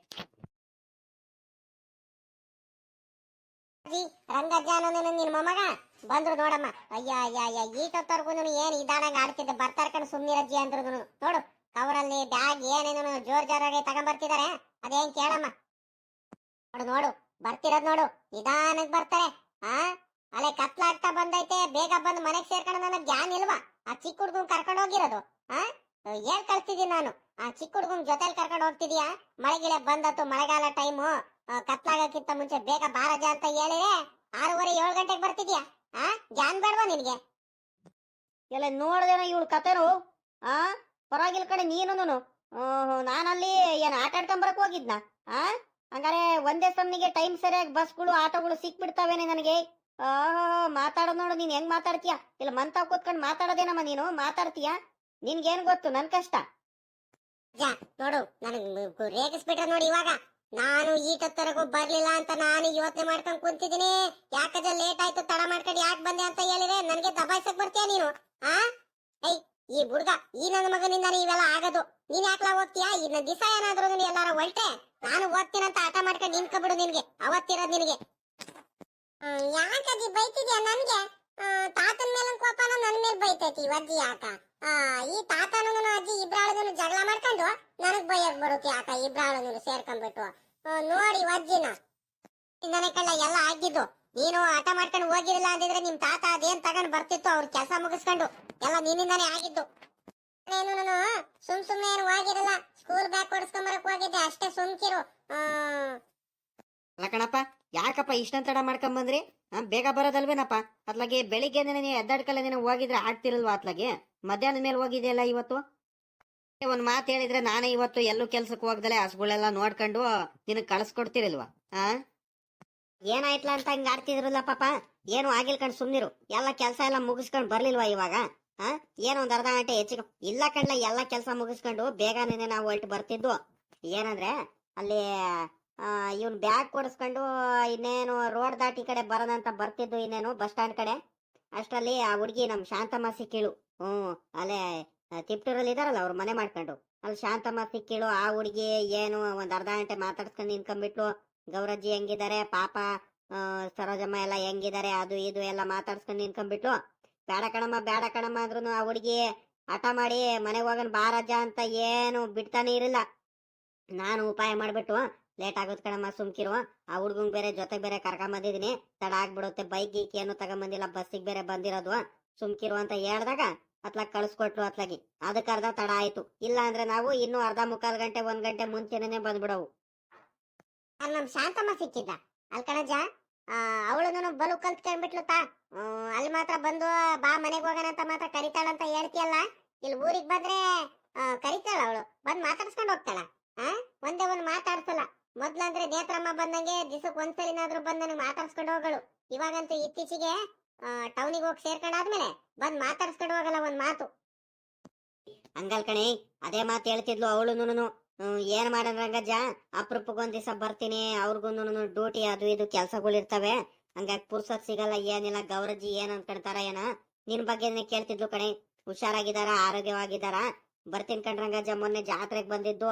A: ಅಜ್ಜಿ ರಂಗಜ್ಜ ನಿನ್ನ ನಿನ್ ಮೊಮ್ಮಗ? ಬಂದ್ರು ನೋಡಮ್ಮ. ಅಯ್ಯ ಅಯ್ಯ ಅಯ್ಯ ಈಟೊತ್ತವರೆಗೂ ಏನ್ ಇದಾಡಂಗ ಆಡ್ತಿದ್ದೆ? ಬರ್ತಾರ ಕಣ್ ಸುಮ್ನಿರಜ್ಜಿ ಅಂದ್ರು ನೋಡು ಅವರಲ್ಲಿ ಬ್ಯಾಗ್ ಏನೇನು ಜೋರ್ ಜೋರಾಗಿ ತಗೊಂಡ್ಬರ್ತಿದಾರೆ ಅದೇನ್ ಕೇಳಮ್ಮ? ನೋಡು ನೋಡು, ಬರ್ತಿರೋದ್ ನೋಡು. ನಿಧಾನಕ್ ಬರ್ತಾರೆ. ಆ? ಅಲೆ ಕತ್ಲಾಗ್ತಾ ಬಂದೈತೆ, ಬೇಗ ಬಂದು ಮನೆಗ್ ಸೇರ್ಕೊಂಡು ನನಗ್ ಜ್ಞಾನ ಇಲ್ವಾ? ಆ ಚಿಕ್ಕ ಹುಡ್ಗನ್ ಕರ್ಕೊಂಡು ಹೋಗಿರೋದು, ಆ? ಏನ್ ಕಳ್ತಿದ್ದೀನಿ ನಾನು? ಆ ಚಿಕ್ಕ ಹುಡ್ಗನ್ ಜೊತೆಲಿ ಕರ್ಕೊಂಡು ಹೋಗ್ತಿದ್ಯಾ? ಮಳೆಗಿಳೆ ಬಂದತ್ತು ಮಳೆಗಾಲ ಟೈಮು. ಕತ್ಲಾಗಕ್ಕಿಂತ ಮುಂಚೆ ಬೇಗ ಬಾರಜ ಅಂತ ಹೇಳಿದ್ರೆ ಆರೂವರೆ ಏಳು ಗಂಟೆಗೆ ಬರ್ತಿದ್ಯಾ? ಆ ಜಾನ್ ಬೇಡವಾ ನಿನ್ಗೆ?
C: ಎಲ್ಲ ನೋಡ್ದೇನ ಇವಳು ಕತೆನು ಆ? ಪರವಾಗಿಲ್ಲ ಕಡೆ ನೀನು ನಾನಲ್ಲಿ ಏನು ಆಟ ಆಡ್ಕೊಂಡ್ ಬರಕ್ ಹೋಗಿದ್ನ? ಆ? ಹಂಗಾರೆ ಒಂದೇ ಸಮನಿಗೆ ಟೈಮ್ ಸರಿಯಾಗಿ ಬಸ್ಗಳು ಆಟೋಗಳು ಸಿಕ್ಬಿಡ್ತಾವೇನೆ ನನಗೆ? ಆಹಾ ಮಾತಾಡೋದ್ ನೋಡು ನೀನ್ ಹೆಂಗ್ ಮಾತಾಡ್ತೀಯ? ಇಲ್ಲ ಮಂತಾವ್ ಕೂತ್ಕೊಂಡ್ ಮಾತಾಡೋದೇನಮ್ಮ ನೀನು? ಮಾತಾಡ್ತೀಯ? ನಿನ್ಗೇನ್ ಗೊತ್ತು ನನ್ ಕಷ್ಟ?
A: ನೋಡು ನನಗ್ ರೇಗಿಸ್ಬಿಟ್ರೆ ನೋಡಿ ಇವಾಗ. ನಾನು ಈಟತ್ತರೆಗೂ ಬರ್ಲಿಲ್ಲ ಅಂತ ನಾನು ಯೋಚನೆ ಮಾಡ್ಕೊಂಡ್ ಕುಂತಿದ್ದೀನಿ. ಯಾಕಂದ್ರೆ ಲೇಟ್ ಆಯ್ತು, ತಡ ಮಾಡ್ಕೊಂಡು ಯಾಕೆ ಬಂದೆ ಅಂತ ಹೇಳಿದ್ರೆ ನನಗೆ ದಬಾಯಿಸಕ್ ಬರ್ತೀಯ ನೀನು? ಆ? ಐ ಈ ಹುಡ್ಗ ಈ ನನ್ನ ಮಗನಿಂದ ಇವೆಲ್ಲ ಆಗೋದು. ನೀನ್ ಯಾಕ್ಲಾ ಹೋಗ್ತೀಯಾ? ಇನ್ನ ದಿವಸ ಏನಾದ್ರು ನೀನ್ ಎಲ್ಲಾರ ಹೊಲ್ಟೆ ನಾನು ಓದ್ತೀನಂತ ಆಟ ಮಾಡ್ಕೊಂಡು ನಿನ್ಕೊಬಿಡು ನಿನ್ಗೆ. ಅವತ್ತಿರೋದು ನಿನಗೆ. ಯಾಕದಿ ಬೈತಿದ್ಯಾ ನನ್ಗೆ? ತಾತನ ಮೇಲೆ ಕೋಪನ ನನ್ನ ಮೇಲೆ ಬೈತೈತಿ ಅಜ್ಜಿ ಆತ. ಈ ತಾತನು ಅಜ್ಜಿ ಇಬ್ರಾಳನು ಜಗಳ ಮಾಡ್ಕೊಂಡು ನನಗ್ ಬೈಯಕ್ ಬರುತ್ತೆ ಆತ ಇಬ್ರಾಳನು ಸೇರ್ಕೊಂಡ್ಬಿಟ್ಟು. ನೋಡಿ ಅಜ್ಜಿನ ನನಗೆಲ್ಲ ಎಲ್ಲ ಆಗಿದ್ದು. ನೀನು ಆಟ ಮಾಡ್ಕೊಂಡು ಹೋಗಿರಲಿಲ್ಲ ಅಂದಿದ್ರೆ ನಿಮ್ ತಾತ ಅದೇನ್ ತಗೊಂಡ್ ಬರ್ತಿತ್ತು ಅವ್ರ ಕೆಲಸ ಮುಗಿಸ್ಕೊಂಡು? ಎಲ್ಲ ನಿನ್ನಿಂದಾನೇ ಆಗಿದ್ದು. ಏನು ನಾನು ಸುಮ್ ಸುಮ್ನೆ ಏನು ಹೋಗಿರಲ್ಲ ಸ್ಕೂಲ್ ಬ್ಯಾಗ್ ಕೊಡಿಸ್ಕೊಂಬರಕ್ ಹೋಗಿದ್ದೆ ಅಷ್ಟೇ ಸುಮ್ಕಿರು. ಆ,
C: ಅಲ್ಲ ಕಣಪ್ಪ ಯಾಕಪ್ಪ ಇಷ್ಟಂತ ತಡ ಮಾಡ್ಕೊಂಡ್ ಬಂದ್ರಿ ಆ, ಬೇಗ ಬರೋದಲ್ವೇನಪ್ಪ? ಅತ್ಲಾಗೆ ಬೆಳಿಗ್ಗೆ ನೀನು ಹೋಗಿದ್ರೆ ಆಗ್ತಿರಲ್ವಾ ಅತ್ಲಾಗೆ ಮಧ್ಯಾಹ್ನ ಮೇಲೆ ಹೋಗಿದೆಯಲ್ಲ ಇವತ್ತು? ಒಂದ್ ಮಾತು ಹೇಳಿದ್ರೆ ನಾನೇ ಇವತ್ತು ಎಲ್ಲೂ ಕೆಲ್ಸಕ್ಕೆ ಹೋಗ್ದಲೆ ಹಸುಗಳೆಲ್ಲ ನೋಡ್ಕೊಂಡು ನಿನಗ್ ಕಳ್ಸ್ಕೊಡ್ತಿರಲ್ವಾ? ಆ ಏನಾಯ್ತಲ್ಲ ಅಂತ ಹಿಂಗ್ ಆಡ್ತಿದ್ರಲ್ಲ ಪಾಪ? ಏನು ಆಗಿಲ್ ಕಣ್ ಸುಮ್ನಿರು. ಎಲ್ಲ ಕೆಲಸ ಎಲ್ಲ ಮುಗಿಸ್ಕೊಂಡ್ ಬರ್ಲಿಲ್ವಾ ಇವಾಗ? ಆ ಏನೋ ಅರ್ಧ ಗಂಟೆ ಹೆಚ್ಚಿಗೆ ಇಲ್ಲ ಕಣ್ಲ ಎಲ್ಲ ಕೆಲಸ ಮುಗಿಸ್ಕೊಂಡು ಬೇಗನೆ ನಾವು ಹೊರಟು ಬರ್ತಿದ್ವು ಏನಂದ್ರೆ ಅಲ್ಲಿ ಇವನ್ ಬ್ಯಾಗ್ ಕೊಡಿಸ್ಕೊಂಡು ಇನ್ನೇನು ರೋಡ್ ದಾಟಿ ಕಡೆ ಬರೋದಂತ ಬರ್ತಿದ್ದು ಇನ್ನೇನು ಬಸ್ ಸ್ಟ್ಯಾಂಡ್ ಕಡೆ. ಅಷ್ಟರಲ್ಲಿ ಆ ಹುಡುಗಿ ನಮ್ ಶಾಂತಮ್ಮ ಸಿಕ್ಕಿಳು. ಹ್ಞೂ ಅಲ್ಲೇ ತಿಪ್ಟೂರಲ್ಲಿ ಇದಾರಲ್ಲ ಅವ್ರು ಮನೆ ಮಾಡ್ಕೊಂಡು. ಅಲ್ಲಿ ಶಾಂತಮ್ಮ ಸಿಕ್ಕಿಳು, ಆ ಹುಡುಗಿ ಏನು ಒಂದ್ ಅರ್ಧ ಗಂಟೆ ಮಾತಾಡ್ಸ್ಕೊಂಡು ನಿಂತ್ಕೊಂಡ್ಬಿಟ್ಲು. ಗೌರಜ್ಜಿ ಹೆಂಗಿದ್ದಾರೆ, ಪಾಪ ಸರೋಜಮ್ಮ ಎಲ್ಲ ಹೆಂಗಿದ್ದಾರೆ, ಅದು ಇದು ಎಲ್ಲ ಮಾತಾಡ್ಸ್ಕೊಂಡು ನಿಂತ್ಕೊಂಡ್ಬಿಟ್ಲು. ಬೇಡ ಕಣಮ್ಮ ಬೇಡ ಕಣಮ್ಮ ಅಂದ್ರೂ ಆ ಹುಡುಗಿ ಹಠ ಮಾಡಿ ಮನೆಗೆ ಹೋಗೋಣ ಬಾರಜ್ಜ ಅಂತ ಏನು ಬಿಡ್ತಾನೆ ಇರಲಿಲ್ಲ. ನಾನು ಉಪಾಯ ಮಾಡ್ಬಿಟ್ಟು ಲೇಟ್ ಆಗುತ್ತೆ ಕಣಮ್ಮ ಸುಮ್ಕಿರುವ ಆ ಹುಡ್ಗಂಗ್ ಬೇರೆ ಜೊತೆ ಬೇರೆ ಕರ್ಕೊಂಡ್ ಬಂದಿದೀನಿ. ತಡ ಆಗ್ಬಿಡುತ್ತೆ. ಬೈಕ್ ಗೀಕ್ ಏನು ತಗೊಂಬಂದಿಲ್ಲ. ಬಸ್ಸಿಗೆ ಬೇರೆ ಬಂದಿರೋದು. ಸುಮ್ಕಿರು ಅಂತ ಹೇಳ್ದಾಗ ಅತ್ಲಾಗ ಕಳ್ಸ್ಕೊಟ್ಲು ಅತ್ಲಾಗಿ. ಅದಕ್ಕೆ ಅರ್ಧ ತಡ ಆಯ್ತು. ಇಲ್ಲ ಅಂದ್ರೆ ನಾವು ಇನ್ನೂ ಅರ್ಧ ಮುಕ್ಕಾಲ್ ಗಂಟೆ, ಒಂದ್ ಗಂಟೆ ಮುಂಚೆನೆ ಬಂದ್ಬಿಡವು.
A: ಅಲ್ಲಿ ನಮ್ ಶಾಂತಮ್ಮ ಸಿಕ್ಕಿದ್ದ. ಅಲ್ ಕಣಜ ಅವಳನ್ನು ಬಲು ಕಲ್ತ್ಕೊಂಡ್ಬಿಟ್ಲು ತಾ. ಅಲ್ಲಿ ಮಾತ್ರ ಬಂದು ಬಾ, ಮನೆಗೆ ಹೋಗೋಣ ಅಂತ ಮಾತ್ರ ಕರಿತಾಳಂತ ಹೇಳ್ತಿಯಲ್ಲ. ಇಲ್ಲಿ ಊರಿಗೆ ಬಂದ್ರೆ ಕರಿತಾಳ ಅವಳು. ಬಂದ್ ಮಾತಾಡ್ಸ್ಕೊಂಡು ಹೋಗ್ತಾಳ? ಒಂದೇ ಒಂದ್ ಮಾತಾಡ್ಸಲ್ಲ. ಮೊದ್ಲಂದ್ರೆ ನೇತ್ರಮ್ಮ ಬಂದಂಗೆ ದಿವಸಕ್ಕೆ ಒಂದ್ಸಲಿನಾದ್ರೂ ಬಂದ್ ನನಗೆ ಮಾತಾಡ್ಸ್ಕೊಂಡು ಹೋಗಳು ಇವಾಗಂತೂ ಇತ್ತೀಚೆಗೆ ಟೌನಿಗೆ ಹೋಗಿ ಸೇರ್ಕೊಂಡಾದ್ಮೇಲೆ ಬಂದ್ ಮಾತಾಡ್ಸ್ಕೊಂಡು ಹೋಗಲ್ಲ ಒಂದ್ ಮಾತು.
C: ಹಂಗಲ್ ಕಣಿ, ಅದೇ ಮಾತು ಹೇಳ್ತಿದ್ಲು ಅವಳುನು ಏನ್ ಮಾಡೋಣ ರಂಗಜ್ಜ? ಅಪರೂಪಕ್ಕೊಂದ್ ದಿವಸ ಬರ್ತೀನಿ ಅವ್ರಿಗೂ ಡ್ಯೂಟಿ ಅದು ಇದು ಕೆಲ್ಸಗಳು ಇರ್ತವೆ. ಹಂಗಾಗಿ ಪುರ್ಸತ್ ಸಿಗಲ್ಲ, ಏನಿಲ್ಲ ಗೌರಜಿ ಏನ್ ಅನ್ಕೊಂತಾರ ಏನ? ನಿನ್ ಬಗ್ಗೆ ಕೇಳ್ತಿದ್ಲು ಕಣೆ. ಹುಷಾರಾಗಿದಾರ, ಆರೋಗ್ಯವಾಗಿದಾರ? ಬರ್ತೀನಿ ಕಣ್ ಮೊನ್ನೆ ಜಾತ್ರೆಗೆ ಬಂದಿದ್ದು.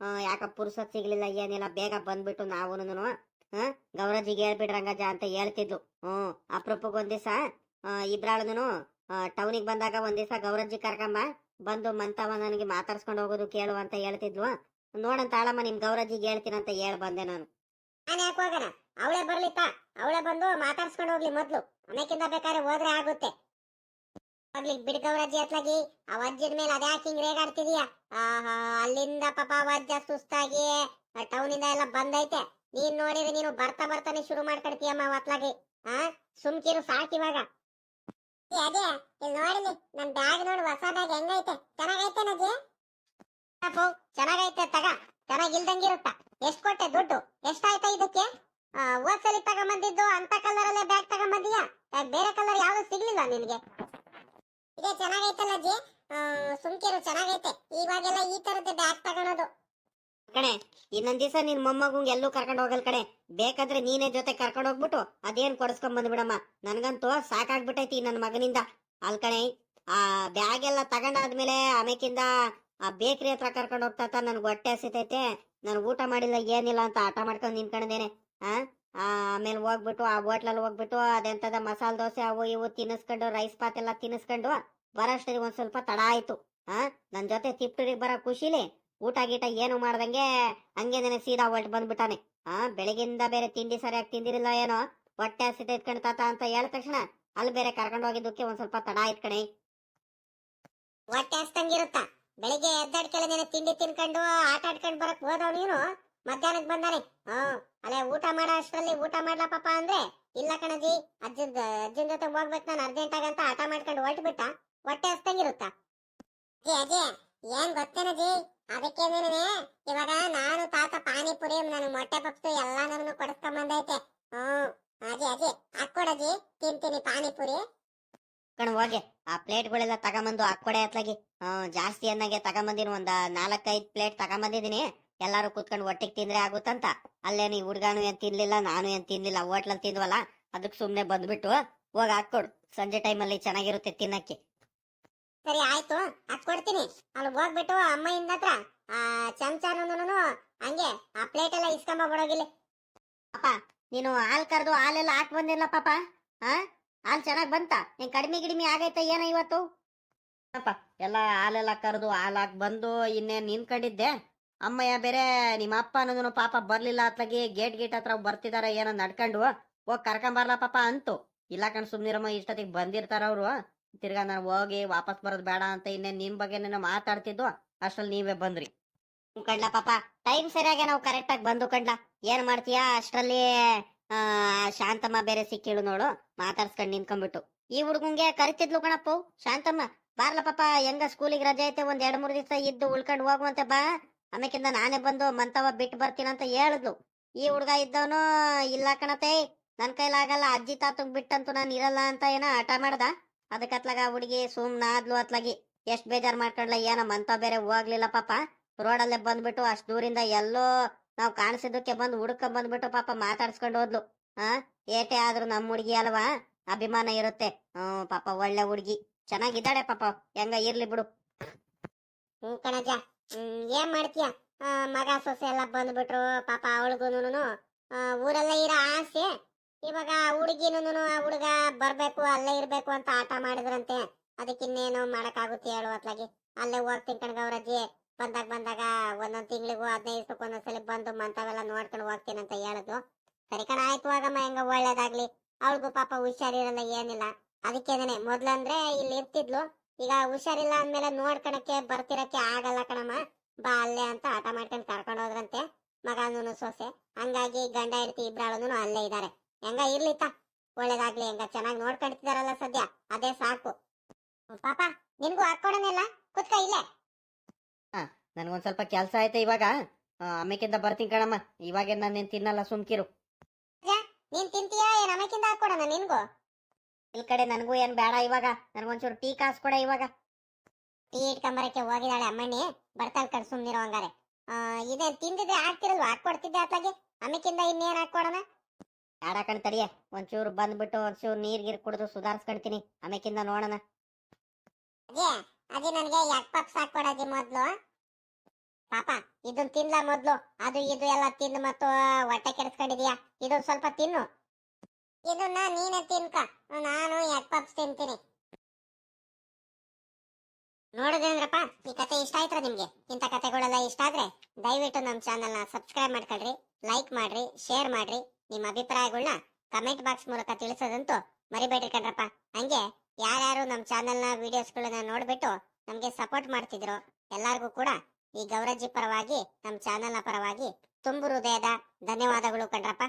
C: ಯಾಕ ಪುರ್ಸತ್ ಸಿಗ್ಲಿಲ್ಲ, ಏನಿಲ್ಲ, ಬೇಗ ಬಂದ್ಬಿಟ್ಟು ನಾವುನು ಹ ಹೇಳ್ಬಿಡ್ ರಂಗಜ್ಜ ಅಂತ ಹೇಳ್ತಿದ್ಲು. ಹ್ಮ್ ಅಪ್ರೂಪಕ್ಕೆ ದಿವಸ ಇಬ್ರಾಳನು ಟೌನಿಗೆ ಬಂದಾಗ ಒಂದ್ ದಿವಸ ಗೌರಜ್ಜಿ ಕರ್ಕಂಬ, ಬಂದು ಮಂತವ ನನಗೆ ಮಾತಾಡ್ಸ್ಕೊಂಡು ಹೋಗೋದು ಕೇಳು ಅಂತ ಹೇಳ್ತಿದ್ವು ನೋಡಂತ ಆಳಮ್ಮ, ನಿಮ್ ಗೌರಜ್ಜಿಗೆ ಅಂತ ಹೇಳ್ ಬಂದೆ ನಾನು.
A: ಅವಳೇ ಬರ್ಲಿತ್ತ ಅವಳೇ ಬಂದು ಮಾತಾಡ್ಸ್ಕೊಂಡು ಹೋಗ್ಲಿ ಮೊದ್ಲು. ಅನೇಕಿಂದ ಬೇಕಾದ್ರೆ ಹೋದ್ರೆ ಆಗುತ್ತೆ. ಹೋಗ್ಲಿ ಬಿಡ್ಗವ್ರಜ್ಜಿ ಅತ್ಲಾಗಿ ಆ ವಜ್ಜದ ಮೇಲೆ ಅದೇ ಹಿಂಗ್ ರೇಗಾಡ್ತಿದೀಯ ಆಹಾ ಅಲ್ಲಿಂದ ಪಾಪ ವಜ್ಜ ಸುಸ್ತಾಗಿ ಟೌನಿಂದ ಎಲ್ಲ ಬಂದೈತೆ. ನೀನ್ ನೋಡಿದ್ರೆ ನೀನು ಬರ್ತಾ ಬರ್ತಾನೆ ಶುರು ಮಾಡ್ಕೊಡ್ತೀಯಮ್ಮ ಅತ್ಲಾಗಿ ಹಾ ಸುಮ್ಕಿರು ಸಾಕಿವಾಗ ಅದೇ ಇಲ್ಲಿ ನೋಡಿಲಿ ನನ್ ಬ್ಯಾಗ್ ನೋಡು ಹೊಸ ಬ್ಯಾಗ್ ಹೆಂಗೈತೆ? ಚೆನ್ನಾಗೈತೆ ನಜಿ ಚೆನ್ನಾಗೈತೆ ತಗ ಚೆನ್ನಾಗಿಲ್ದಂಗಿರುತ್ತ ಎಷ್ಟ್ ಕೊಟ್ಟೆ ದುಡ್ಡು? ಎಷ್ಟಾಯ್ತಾ ಇದಕ್ಕೆ? ಆ, ಹೋದ್ ಸಲ ತಗೊಂಬಂದಿದ್ದು ಅಂತ ಕಲರ್ ಅಲ್ಲೇ ಬ್ಯಾಗ್ ತಗೊಂಬಂದಿಯಾ? ಬೇರೆ ಕಲರ್ ಯಾವ್ದು ಸಿಗ್ಲಿಲ್ಲ ನಿನ್ಗೆ? ಇದೇ, ಚೆನ್ನಾಗೈತಲ್ಲ ಅಜ್ಜಿ? ಸುಮ್ಕಿರು, ಚೆನ್ನಾಗೈತೆ. ಇವಾಗೆಲ್ಲ ಈ ತರದ್ದು ಬ್ಯಾಗ್ ತಗೊಳೋದು.
C: ಕಣೆ, ಇನ್ನೊಂದ್ ದಿವಸ ನಿನ್ ಮೊಮ್ಮಗಂಗ್ ಎಲ್ಲೂ ಕರ್ಕೊಂಡು ಹೋಗಲ್ ಕಣೆ. ಬೇಕಾದ್ರೆ ನೀನೇ ಜೊತೆ ಕರ್ಕೊಂಡು ಹೋಗ್ಬಿಟ್ಟು ಅದೇನ್ ಕೊಡಿಸ್ಕೊಂಡ್ ಬಂದ್ಬಿಡಮ್ಮ. ನನ್ಗಂತೂ ಸಾಕಾಗ್ಬಿಟ್ಟೈತಿ ನನ್ ಮಗನಿಂದ. ಅಲ್ ಕಣೆ, ಆ ಬ್ಯಾಗ್ ಎಲ್ಲ ತಗೊಂಡಾದ್ಮೇಲೆ ಆಮೇಕಿಂದ ಆ ಬೇಕ್ರಿ ಹತ್ರ ಕರ್ಕೊಂಡು ಹೋಗ್ತಾ ನನ್ಗೆ ಹೊಟ್ಟೆ ಹಸಿತೈತೆ. ನಾನು ಊಟ ಮಾಡಿಲ್ಲ, ಏನಿಲ್ಲ ಅಂತ ಆಟ ಮಾಡ್ಕೊಂಡು ನಿನ್ಕೊಂಡೇನೆ ಆ? ಆಮೇಲೆ ಹೋಗ್ಬಿಟ್ಟು ಆ ಹೋಟ್ಲಲ್ಲಿ ಹೋಗ್ಬಿಟ್ಟು ಅದೆಂತದ ಮಸಾಲೆ ದೋಸೆ ಅವು ಇವು ತಿನ್ನಿಸ್ಕೊಂಡು ರೈಸ್ ಪಾತ್ ಎಲ್ಲ ತಿನ್ನಿಸ್ಕೊಂಡು ಬರೋಷ್ಟರಿಗೆ ಒಂದ್ ಸ್ವಲ್ಪ ತಡ ಆಯ್ತು. ಆ? ನನ್ ಜೊತೆ ತಿಪ್ಟೂರಿಗೆ ಬರೋ ಖುಷಿಲಿ ಊಟ ಗೀಟ ಏನು ಮಾಡ್ದಂಗೆ ಹಂಗೆ ನನಗೆ ಸೀದಾ ಹೊಲ್ಟ್ ಬಂದ್ಬಿಟ್ಟಾನೆ. ಆ? ಬೆಳಗಿಂದ ಬೇರೆ ತಿಂಡಿ ಸರಿಯಾಗಿ ತಿಂದಿರಲಿಲ್ಲ ಏನೋ? ಹೊಟ್ಟೆ ಹಸಿತ ಇಟ್ಕೊಂಡು ತಾತ ಅಂತ ಹೇಳಿದ ತಕ್ಷಣ ಅಲ್ಲಿ ಬೇರೆ ಕರ್ಕೊಂಡು ಹೋಗಿದ್ದಕ್ಕೆ ಒಂದ್ ಸ್ವಲ್ಪ ತಡ ಇಟ್ಕಣೆ ಕಣೆ.
A: ಹೊಟ್ಟೆ ಹಸ್ತಂಗಿರುತ್ತ ಬೆಳಿಗ್ಗೆ ಎದ್ದಾಡ್ಕೆಲ್ಲ ತಿಂಡಿ ತಿನ್ಕೊಂಡು ಆಟ ಆಡ್ಕೊಂಡು ಬರಕ್ ಹೋದವ್ ನೀನು? ಮಧ್ಯಾಹ್ನಕ್ ಬಂದಾನೆ. ಹ್ಮ್. ಅಲ್ಲೇ ಊಟ ಮಾಡೋ ಅಷ್ಟರಲ್ಲಿ ಊಟ ಮಾಡ್ಲಾ ಪಾಪ ಅಂದ್ರೆ, ಇಲ್ಲ ಕಣಜಿ ಅಜ್ಜನ್ ಅಜ್ಜನ ಜೊತೆ ಹೋಗ್ಬೇಕು ನಾನು ಅರ್ಜೆಂಟ್ ಆಗಂತ ಆಟ ಮಾಡ್ಕೊಂಡು ಹೊರಟ್ಬಿಟ್ಟ, ಹೊಟ್ಟೆ ಹಸ್ತಂಗಿರುತ್ತ ಅಜ್ಜಿ ಅಜ್ಜಿ, ಏನ್ ಗೊತ್ತೇನಜಿ ಅದಕ್ಕೆ ಇವಾಗ ನಾನು ತಾತ ಪಾನಿಪುರಿ, ನನಗೆ ಮೊಟ್ಟೆ ಪಪ್ಸು ಎಲ್ಲಾ ನನ್ನ ಕೊಡಿಸ್ಕೊಂಬಂದೈತೆ. ಹ್ಮ್. ಅಜ್ಜಿ ಅಜ್ಜಿ ಹಾಕೊಡಜ್ಜಿ ತಿಂತೀನಿ ಪಾನಿಪುರಿ.
C: ಕಣ್ ಹೋಗಿ, ಆ ಪ್ಲೇಟ್ಗಳೆಲ್ಲ ತಗೊಂಬಂದು ಹಾಕೊಡೆ ಅತ್ಲಾಗಿ. ಜಾಸ್ತಿ ಅನ್ನಗೆ ತಗೊಂಬಂದಿನ, ಒಂದ ನಾಲ್ಕೈದ್ ಪ್ಲೇಟ್ ತಗೊಂಬಂದಿದೀನಿ. ಎಲ್ಲಾರು ಕುತ್ಕೊಂಡು ಒಟ್ಟಿಗೆ ತಿಂದ್ರೆ ಆಗುತ್ತಂತ. ಅಲ್ಲೇ ನೀ ಹುಡ್ಗಾನು ಏನ್ ತಿನ್ಲಿಲ್ಲ ನಾನು ಏನ್ ತಿನ್ಲಿಲ್ಲ ಹೋಟ್ಲಲ್ಲಿ ತಿಂದ್ವಲ್ಲ ಅದಕ್ಕೆ ಸುಮ್ನೆ ಬಂದ್ಬಿಟ್ಟು ಹೋಗ್ ಹಾಕೊಡು ಸಂಜೆ ಟೈಮಲ್ಲಿ ಚೆನ್ನಾಗಿರುತ್ತೆ ತಿನ್ನಕ್ಕೆ.
A: ಸರಿ ಆಯ್ತು. ಕೊಡ್ತೀನಿ. ಅಲ್ಲಿ ಹೋಗ್ಬಿಟ್ಟು ಅಮ್ಮಯಿಂದ ಹತ್ರ ಆ ಚಮಚನೂ ಹಂಗೆ ಆ ಪ್ಲೇಟ್ ಎಲ್ಲ ಇಸ್ಕೊಂಬ ಪಾಪ
C: ನೀನು ಹಾಲ್ ಕರೆದು ಹಾಲೆಲ್ಲ ಹಾಕ್ ಬಂದಿಲ್ಲ ಪಾಪ ಆ? ಹಾಲ್ ಚೆನ್ನಾಗ್ ಬಂತ? ನೀನ್ ಕಡಿಮೆ ಗಿಡಿಮಿ ಆಗೈತ ಏನ ಇವತ್ತು? ಅಪ್ಪ ಎಲ್ಲ ಹಾಲೆಲ್ಲ ಕರೆದು ಹಾಲ್ ಹಾಕ್ ಬಂದು ಇನ್ನೇನ್ ನಿಂತ್ಕೊಂಡಿದ್ದೆ? ಅಮ್ಮಯ್ಯ, ಬೇರೆ ನಿಮ್ಮ ಅಪ್ಪ ಅನ್ನೋದನ್ನು ಪಾಪ ಬರ್ಲಿಲ್ಲ ಅತ್ಲಾಗಿ ಗೇಟ್ ಗೇಟ್ ಹತ್ರ ಬರ್ತಿದಾರ, ಏನೋ ನಡ್ಕೊಂಡು ಹೋಗಿ ಕರ್ಕೊಂಬರ್ಲ ಪಾಪ ಅಂತು. ಇಲ್ಲ ಕಣ್ ಸುಮ್ನಿರಮ್ಮ, ಇಷ್ಟೊತ್ತಿಗೆ ಬಂದಿರ್ತಾರ ಅವ್ರು. ತಿರ್ಗಾ ನಾನು ಹೋಗಿ ವಾಪಸ್ ಬರೋದ್ ಬೇಡ ಅಂತ ಇನ್ನೇ ನಿಮ್ ಬಗ್ಗೆನೇನೋ ಮಾತಾಡ್ತಿದ್ದು, ಅಷ್ಟ್ರಲ್ಲಿ ನೀವೇ ಬಂದ್ರಿ. ಕಂಡ್ಲಾ ಪಾಪ ಟೈಮ್ ಸರಿಯಾಗಿ ನಾವು ಕರೆಕ್ಟ್ ಆಗಿ ಬಂದು ಕಂಡ್ಲ ಏನ್ ಮಾಡ್ತೀಯಾ, ಅಷ್ಟ್ರಲ್ಲಿ ಶಾಂತಮ್ಮ ಬೇರೆ ಸಿಕ್ಕಿಳು ನೋಡು, ಮಾತಾಡ್ಸ್ಕೊಂಡ್ ನಿಂತ್ಕೊಂಡ್ಬಿಟ್ಟು. ಈ ಹುಡುಗುಂಗೆ ಕರಿತಿದ್ಲು ಕಣಪ್ಪು, ಶಾಂತಮ್ಮ. ಬಾರ್ಲ ಪಾಪ, ಹೆಂಗ ಸ್ಕೂಲಿಗೆ ರಜೆ ಐತೆ, ಒಂದ್ ಎರಡ್ ಮೂರ್ ದಿವಸ ಇದ್ದು ಉಳ್ಕೊಂಡು ಹೋಗುವಂತೆ ಬಾ. ಆಮೇಕಿಂದ ನಾನೇ ಬಂದು ಮಂತವ ಬಿಟ್ಟು ಅಂತ ಹೇಳಿದ್ಲು. ಈ ಹುಡ್ಗ ಇದ್ದವನು, ಇಲ್ಲ ಕಣತೆ, ನನ್ ಕೈಲಾಗಲ್ಲ ಅಜ್ಜಿ ತಾತಗ್ ಬಿಟ್ಟಂತೂ ನಾನು ಇರಲ್ಲ ಅಂತ ಏನೋ ಹಠ ಮಾಡ್ದ. ಅದಕ್ಕೆ ಅತ್ಲಾಗ ಆ ಹುಡುಗಿ ಸುಮ್ನ ಆದ್ಲು ಅತ್ಲಾಗಿ. ಎಷ್ಟ್ ಬೇಜಾರ್ ಮಾಡ್ಕೊಂಡ್ಲ, ಏನೋ ಮಂತ ಬೇರೆ ಹೋಗ್ಲಿಲ್ಲ ಪಾಪ. ರೋಡಲ್ಲೇ ಬಂದ್ಬಿಟ್ಟು ಅಷ್ಟ್ ದೂರಿಂದ ಎಲ್ಲೋ ನಾವ್ ಕಾಣಿಸಿದ್ದಕ್ಕೆ ಬಂದು ಹುಡುಕ ಬಂದ್ಬಿಟ್ಟು ಪಾಪ ಮಾತಾಡ್ಸ್ಕೊಂಡು ಹೋದ್ಲು. ಆ? ಏಟೆ ಆದ್ರೂ ನಮ್ ಹುಡುಗಿ ಅಲ್ವಾ? ಅಭಿಮಾನ ಇರುತ್ತೆ. ಹ್ಮ್ ಪಾಪ ಒಳ್ಳೆ ಹುಡುಗಿ. ಚೆನ್ನಾಗಿದ್ದಾಳೆ ಪಾಪ. ಹೆಂಗ ಇರ್ಲಿ ಬಿಡು.
A: ಹ್ಮ್ ಕಣಜ ಏನ್ ಮಾಡ್ತೀಯ? ಮಗ ಸೊಸೆ ಎಲ್ಲ ಬಂದ್ಬಿಟ್ರು, ಪಾಪ ಅವಳಿಗೂನು ಊರೆಲ್ಲ ಇರೋ ಆಸೆ. ಇವಾಗ ಹುಡುಗಿನೂ ಆ ಹುಡುಗ ಬರ್ಬೇಕು, ಅಲ್ಲೇ ಇರ್ಬೇಕು ಅಂತ ಆಟ ಮಾಡಿದ್ರಂತೆ. ಅದಕ್ಕಿನ್ನೇನು ಮಾಡಕ್ಕಾಗುತ್ತೆ ಹೇಳು ಅತ್ಲಾಗಿ. ಅಲ್ಲೇ ಹೋಗ್ತೀನಿ ಕಣ್ಗವ್ರಜ್ಜಿ ಬಂದಾಗ ಬಂದಾಗ ಒಂದೊಂದ್ ತಿಂಗಳಿಗೂ ಹದಿನೈದು ದಿವಸಕ್ಕೆ ಒಂದೊಂದ್ಸಲಿ ಬಂದು ಮಂತವೆಲ್ಲ ನೋಡ್ಕೊಂಡು ಹೋಗ್ತೀನಿ ಅಂತ ಹೇಳಿದ್ವು ಸರಿ ಕಣ, ಆಯ್ತು ಆಗಮ್ಮ ಹೆಂಗ ಒಳ್ಳೇದಾಗ್ಲಿ. ಅವಳಿಗೂ ಪಾಪ ಹುಷಾರಿರಲ್ಲ, ಏನಿಲ್ಲ. ಅದಕ್ಕೇನೆ ಮೊದ್ಲಂದ್ರೆ ಇಲ್ಲಿ ಇರ್ತಿದ್ಲು. ಈಗ ಹುಷಾರಿಲ್ಲ ಅಂದ್ಮೇಲೆ ನೋಡ್ಕೊಳಕ್ಕೆ ಬರ್ತಿರಕ್ಕೆ ಆಗಲ್ಲ ಕಣಮ್ಮ. ಬಾ ಅಲ್ಲೇ ಅಂತ ಆಟ ಮಾಡ್ಕೊಂಡು ಕರ್ಕೊಂಡು ಹೋದ್ರಂತೆ. ಮಗನೂ ಸೊಸೆ. ಹಂಗಾಗಿ ಗಂಡ ಹೆಂಡತಿ ಇಬ್ರಾಳನು ಅಲ್ಲೇ ಇದ್ದಾರೆ ಹೆಂಗ ಇರ್ಲಿತ್ತ ಒಳ್ಳೇದಾಗ್ಲಿ ಹೆಂಗ ಚೆನ್ನಾಗಿ ನೋಡ್ಕೊಂತಿದಾರಲ್ಲ ಸದ್ಯ. ಅದೇ ಸಾಕು. ಪಾಪ ನಿನ್ಗೂ ಹಾಕೊಡೋನೆಲ್ಲ ಕುತ್ಕ ಇಲ್ಲೇ.
C: ನನ್ಗೊಂದ್ ಸ್ವಲ್ಪ ಕೆಲ್ಸ ಆಯ್ತಾ ಇವಾಗ? ಅಮ್ಮಕ್ಕಿಂತ ಬರ್ತೀನಿ ಕಣಮ್ಮ. ಇವಾಗ ನಾನು ನೀನ್ ತಿನ್ನಲ್ಲ ಸುಮ್ಕಿರು.
A: ನೀನ್ ತಿಂತೀಯಾ? ಏನ್ ಅಮ್ಮಕ್ಕಿಂತ ಹಾಕೊಡೋಣ ನಿನ್ಗೂ?
C: ಇಲ್ ಕಡೆ ನನಗೂ ಏನ್ ಬೇಡ ಇವಾಗ. ನನಗೊಂಚೂರು ಟೀ ಕಾಸ್ ಕೊಡ ಇವಾಗ.
A: ಟೀ ಇಟ್ಕೊಂಬರಕ್ಕೆ ಹೋಗಿದ್ದಾಳೆ ಅಮ್ಮಣ್ಣಿ. ಬರ್ತಾಳ ಕಡೆ ಸುಮ್ನಿರೋ ಹಂಗಾರೆ. ಆ, ಇದೇನ್ ತಿಂದಿದ್ರೆ ಹಾಕ್ತಿರಲ್ವಾ? ಹಾಕೊಡ್ತಿದ್ದೆ ಅತ್ಲಾಗೆ. ಅಮ್ಮಕ್ಕಿಂದ ಇನ್ನೇನ್ ಹಾಕೊಡಣ
C: ಆಡಕಣ್ ತಡಿಯ. ಒಂಚೂರು ಬಂದ್ಬಿಟ್ಟು ಒಂಚೂರು ನೀರ್ ಗೀರ್ ಕುಡಿದು ಸುಧಾರಿಸ್ಕೊಂತೀನಿ ಆಮೇಕಿಂದ ನೋಡೋಣ.
A: ಅದೇ ನನಗೆ ಯಾಕ್ ಪಪ್ಸ್ ಹಾಕೊಡಜಿ ಮೊದ್ಲು. ಪಾಪ ಇದನ್ ತಿನ್ಲ ಮೊದ್ಲು. ಅದು ಇದು ಎಲ್ಲ ತಿಂದು ಮತ್ತು ಹೊಟ್ಟೆ ಕೆಡಿಸ್ಕೊಂಡಿದ್ಯಾ? ಇದು ಸ್ವಲ್ಪ ತಿನ್ನು. ಇದನ್ನ ನೀನೆ ತಿನ್ಕ. ನಾನು ಎಗ್ ಪಪ್ಸ್ ತಿಂತೀನಿ. ನೋಡಿದ್ರೇಂದ್ರಪ್ಪ ಈ ಕತೆ ಇಷ್ಟ ಆಯ್ತಾ ನಿಮ್ಗೆ? ಇಂಥ ಕತೆಗಳೆಲ್ಲ ಇಷ್ಟ ಆದ್ರೆ ದಯವಿಟ್ಟು ನಮ್ಮ ಚಾನೆಲ್ನ ಸಬ್ಸ್ಕ್ರೈಬ್ ಮಾಡ್ಕೊಳ್ರಿ, ಲೈಕ್ ಮಾಡ್ರಿ, ಶೇರ್ ಮಾಡ್ರಿ. ನಿಮ್ಮ ಅಭಿಪ್ರಾಯಗಳನ್ನ ಕಮೆಂಟ್ ಬಾಕ್ಸ್ ಮೂಲಕ ತಿಳಿಸೋದಂತೂ ಮರಿಬೇಡ್ರಿ ಕಣ್ರಪ್ಪ. ಹಂಗೆ ಯಾರ್ಯಾರು ನಮ್ಮ ಚಾನೆಲ್ನ ವಿಡಿಯೋಸ್ಗಳನ್ನ ನೋಡ್ಬಿಟ್ಟು ನಮಗೆ ಸಪೋರ್ಟ್ ಮಾಡ್ತಿದ್ರು, ಎಲ್ಲಾರ್ಗೂ ಕೂಡ ಈ ಗೌರಜ್ಜಿ ಪರವಾಗಿ, ನಮ್ಮ ಚಾನೆಲ್ನ ಪರವಾಗಿ ತುಂಬು ಹೃದಯದ ಧನ್ಯವಾದಗಳು ಕಣ್ರಪ್ಪ.